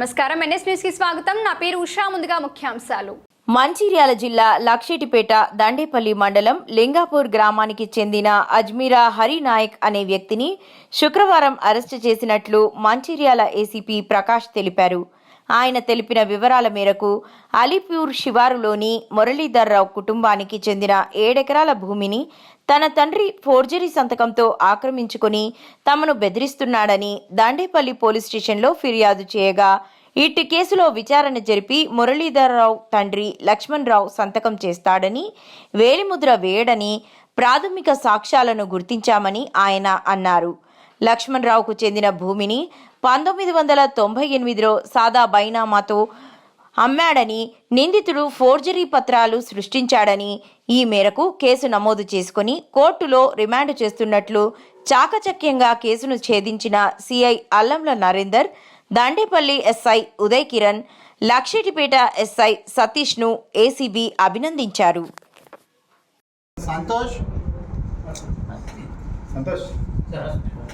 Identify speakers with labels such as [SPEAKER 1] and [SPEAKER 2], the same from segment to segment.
[SPEAKER 1] నమస్కారం. ఎన్ఎస్ న్యూస్కి స్వాగతం. నా పేరు ఉషా. ముందుగా ముఖ్యాంశాలు.
[SPEAKER 2] మంచిర్యాల జిల్లా లక్షిటిపేట దండేపల్లి మండలం లింగాపూర్ గ్రామానికి చెందిన అజ్మీరా హరినాయక్ అనే వ్యక్తిని శుక్రవారం అరెస్టు చేసినట్లు మంచిర్యాల ఏసీపీ ప్రకాష్ తెలిపారు. ఆయన తెలిపిన వివరాల మేరకు అలీపూర్ శివారులోని మురళీధర్రావు కుటుంబానికి చెందిన ఏడెకరాల భూమిని తన తండ్రి ఫోర్జరీ సంతకంతో ఆక్రమించుకొని తమను బెదిరిస్తున్నాడని దాండేపల్లి పోలీస్ స్టేషన్లో ఫిర్యాదు చేయగా ఇట్టి కేసులో విచారణ జరిపి మురళీధర్రావు తండ్రి లక్ష్మణరావు సంతకం చేస్తాడని వేలిముద్ర వేయడని ప్రాథమిక సాక్ష్యాలను గుర్తించామని ఆయన అన్నారు. లక్ష్మణరావుకు చెందిన భూమిని పంతొమ్మిది వందల తొంభై ఎనిమిదిలో సాదా బైనామాతో అమ్మాడని నిందితుడు ఫోర్జరీ పత్రాలు సృష్టించాడని ఈ మేరకు కేసు నమోదు చేసుకుని కోర్టులో రిమాండ్ చేస్తున్నట్లు చాకచక్యంగా కేసును ఛేదించిన సిఐ అల్లంల నరేందర్ దండేపల్లి ఎస్ఐ ఉదయ్ కిరణ్ లక్షిటిపేట ఎస్ఐ సతీష్ను ఏసీబీ అభినందించారు.
[SPEAKER 3] సంతోష్? సంతోష్?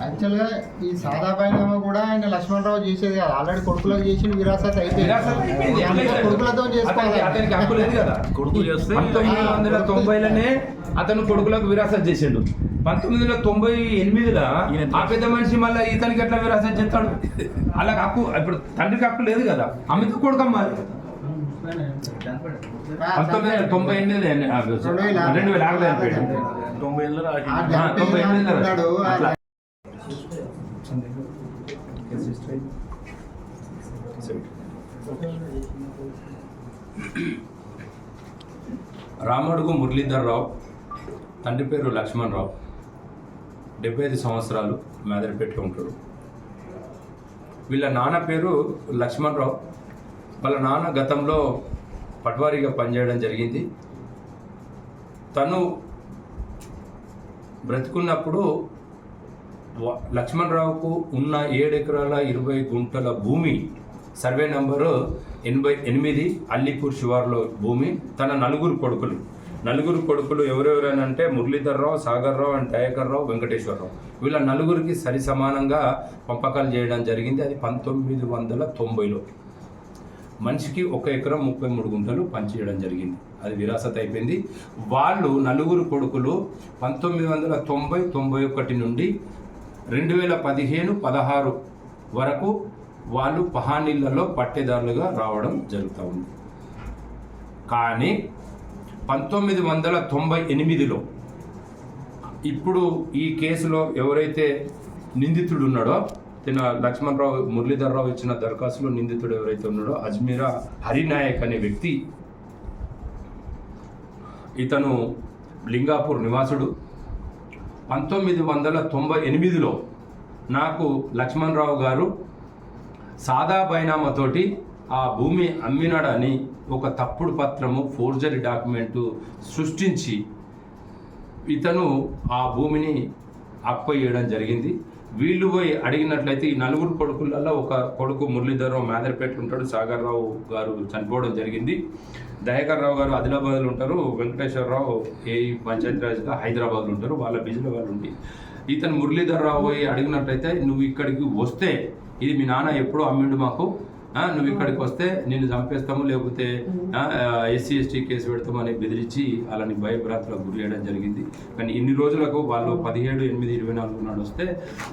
[SPEAKER 3] యాక్చువల్గా ఈ సాదా బైనామా కూడా ఆయన లక్ష్మణరావు చేసేది కాదు. ఆల్రెడీ కొడుకులకు చేసి విరాసత్ అయిపోయింది కొడుకులతో
[SPEAKER 4] అతనికి
[SPEAKER 3] చేసుకోవాలి.
[SPEAKER 4] అతనికి హక్కు లేదు కదా.
[SPEAKER 5] కొడుకు చేస్తే
[SPEAKER 4] పంతొమ్మిది వందల తొంభైలోనే అతను కొడుకులకు విరాసత్ చేసిండు. పంతొమ్మిది వందల తొంభై ఎనిమిదిలో ఆ పెద్ద మనిషి మళ్ళీ ఇతనికి ఎట్లా విరాసత్ చేస్తాడు? అలా హక్కు ఇప్పుడు తండ్రికి హక్కు లేదు కదా. అమిత కొడుకు అమ్మాలి పంతొమ్మిది వందల తొంభై ఎనిమిది రెండు వేల ఆరులో చనిపోయాడు.
[SPEAKER 5] తొంభై ఏళ్ళ రాజు.
[SPEAKER 3] ఆ
[SPEAKER 4] ఆ,
[SPEAKER 3] జంపి
[SPEAKER 4] తొంభై ఎనిమిదిలో
[SPEAKER 3] అంటున్నాడు,
[SPEAKER 4] అట్లా. రామడుగు మురళీధర్రావు తండ్రి పేరు లక్ష్మణరావు. డెబ్బై ఐదు సంవత్సరాలు మేదరిపేటలో ఉంటాడు వీళ్ళ నాన్న పేరు లక్ష్మణరావు. వాళ్ళ నాన్న గతంలో పట్వారీగా పనిచేయడం జరిగింది. తను బ్రతుకున్నప్పుడు లక్ష్మణరావుకు ఉన్న ఏడు ఎకరాల ఇరవై గుంటల భూమి సర్వే నంబరు ఎనభై ఎనిమిది అల్లిపూర్ శివార్లో భూమి తన నలుగురు కొడుకులు. నలుగురు కొడుకులు ఎవరెవరనంటే మురళీధర్రావు సాగర్రావు అండ్ దయాకర్రావు వెంకటేశ్వరరావు. వీళ్ళ నలుగురికి సరి సమానంగా పంపకాలు చేయడం జరిగింది. అది పంతొమ్మిది వందల తొంభైలో. మనిషికి ఒక ఎకరం ముప్పై మూడు గుంటలు పంచేయడం జరిగింది. అది విరాసత్ అయిపోయింది. వాళ్ళు నలుగురు కొడుకులు పంతొమ్మిది వందల తొంభై తొంభై ఒకటి నుండి రెండు వేల పదిహేను పదహారు వరకు వాళ్ళు పహానీళ్ళలో పట్టేదారులుగా రావడం జరుగుతూ ఉంది. కానీ పంతొమ్మిది వందల తొంభై ఎనిమిదిలో ఇప్పుడు ఈ కేసులో ఎవరైతే నిందితుడు ఉన్నాడో తిన లక్ష్మణరావు మురళీధర్రావు ఇచ్చిన దరఖాస్తులో నిందితుడు ఎవరైతే ఉన్నాడో అజ్మీరా హరినాయక్ అనే వ్యక్తి. ఇతను లింగాపూర్ నివాసుడు. పంతొమ్మిది వందల తొంభై ఎనిమిదిలో నాకు లక్ష్మణరావు గారు సాదా బైనామాతోటి ఆ భూమి అమ్మినాడని ఒక తప్పుడు పత్రము ఫోర్జరీ డాక్యుమెంటు సృష్టించి ఇతను ఆ భూమిని అప్పయ్యడం జరిగింది. వీళ్ళు పోయి అడిగినట్లయితే ఈ నలుగురు కొడుకులలో ఒక కొడుకు మురళీధరరావు మేదరపేట ఉంటాడు సాగర్రావు గారు చనిపోవడం జరిగింది. దయాకర్ రావు గారు ఆదిలాబాద్లో ఉంటారు వెంకటేశ్వరరావు ఏ పంచాయతీరాజ్గా హైదరాబాద్లో ఉంటారు వాళ్ళ బిజీలో వాళ్ళు ఉండి. ఇతను మురళీధరరావు పోయి అడిగినట్లయితే నువ్వు ఇక్కడికి వస్తే ఇది మీ నాన్న ఎప్పుడో అమ్మిండు మాకు నువ్వు ఇక్కడికి వస్తే నిన్ను చంపేస్తాము లేకపోతే ఎస్సీ ఎస్టీ కేసు పెడతామని బెదిరించి అలాని భయభ్రాంతులకు గురి చేయడం జరిగింది. కానీ ఇన్ని రోజులకు వాళ్ళు పదిహేడు ఎనిమిది ఇరవై నాలుగు నాడు వస్తే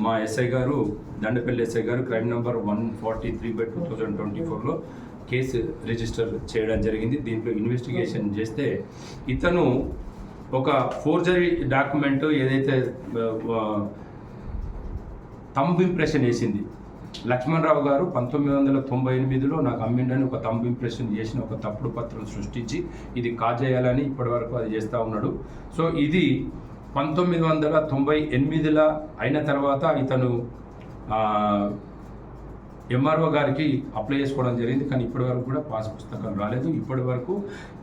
[SPEAKER 4] మా ఎస్ఐ గారు దండపల్లి ఎస్ఐ గారు crime number one forty three by two thousand twenty ఫోర్లో కేసు రిజిస్టర్ చేయడం జరిగింది. దీంట్లో ఇన్వెస్టిగేషన్ చేస్తే ఇతను ఒక ఫోర్జరీ డాక్యుమెంట్ ఏదైతే తంబ్ ఇంప్రెషన్ వేసింది. లక్ష్మణరావు గారు పంతొమ్మిది వందల తొంభై ఎనిమిదిలో నాకు అమ్మిండని ఒక తంబ్ ఇంప్రెషన్ చేసిన ఒక తప్పుడు పత్రం సృష్టించి ఇది కాజేయాలని ఇప్పటివరకు అది చేస్తూ ఉన్నాడు. సో ఇది పంతొమ్మిది వందల తొంభై ఎనిమిదిలో అయిన తర్వాత ఇతను ఎంఆర్ఓ గారికి అప్లై చేసుకోవడం జరిగింది. కానీ ఇప్పటి వరకు కూడా పాస్ పుస్తకాలు రాలేదు. ఇప్పటి వరకు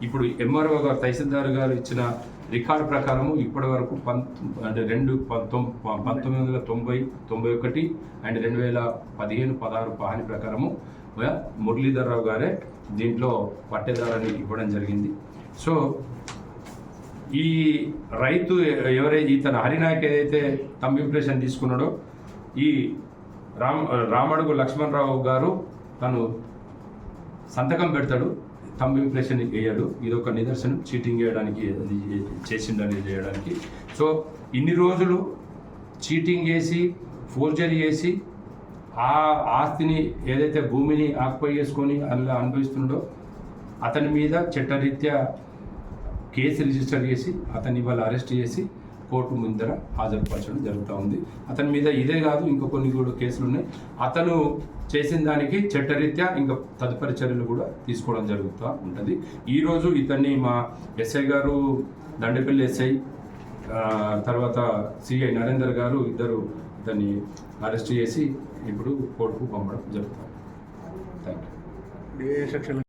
[SPEAKER 4] ఇప్పుడు ఎంఆర్ఓ గారు తహసీల్దార్ గారు ఇచ్చిన రికార్డు ప్రకారము ఇప్పటి వరకు అంటే రెండు పంతొమ్మిది వందల తొంభై తొంభై ఒకటి అండ్ రెండు వేల పదిహేను పదహారు పహాని ప్రకారము మురళీధర్ మురళీధర్రావు గారే దీంట్లో పట్టేదారని ఇవ్వడం జరిగింది. సో ఈ రైతు ఎవరైతే ఇతను హరినాయక్ ఏదైతే తమ్ ఇంప్రెషన్ తీసుకున్నాడో ఈ రామ్ రామడుగు లక్ష్మణరావు గారు తను సంతకం పెడతాడు. తమ్ ఇంప్రెషన్ వేయడు. ఇది ఒక నిదర్శనం. చీటింగ్ చేయడానికి అది చేసిండని చేయడానికి. సో ఇన్ని రోజులు చీటింగ్ చేసి ఫోర్జరీ చేసి ఆ ఆస్తిని ఏదైతే భూమిని ఆక్యుపై చేసుకొని అలా అనుభవిస్తుండో అతని మీద చట్టరీత్యా కేసు రిజిస్టర్ చేసి అతన్ని వాళ్ళు అరెస్ట్ చేసి కోర్టు ముందర హాజరుపరచడం జరుగుతూ ఉంది. అతని మీద ఇదే కాదు ఇంకా కొన్ని కూడా కేసులు ఉన్నాయి. అతను చేసిన దానికి చట్టరీత్యా ఇంకా తదుపరి చర్యలు కూడా తీసుకోవడం జరుగుతూ ఉంటుంది. ఈరోజు ఇతన్ని మా ఎస్ఐ గారు దండపల్లి ఎస్ఐ తర్వాత సిఐ నరేందర్ గారు ఇద్దరు ఇతన్ని అరెస్ట్ చేసి ఇప్పుడు కోర్టుకు పంపడం జరుగుతుంది థ్యాంక్ యూ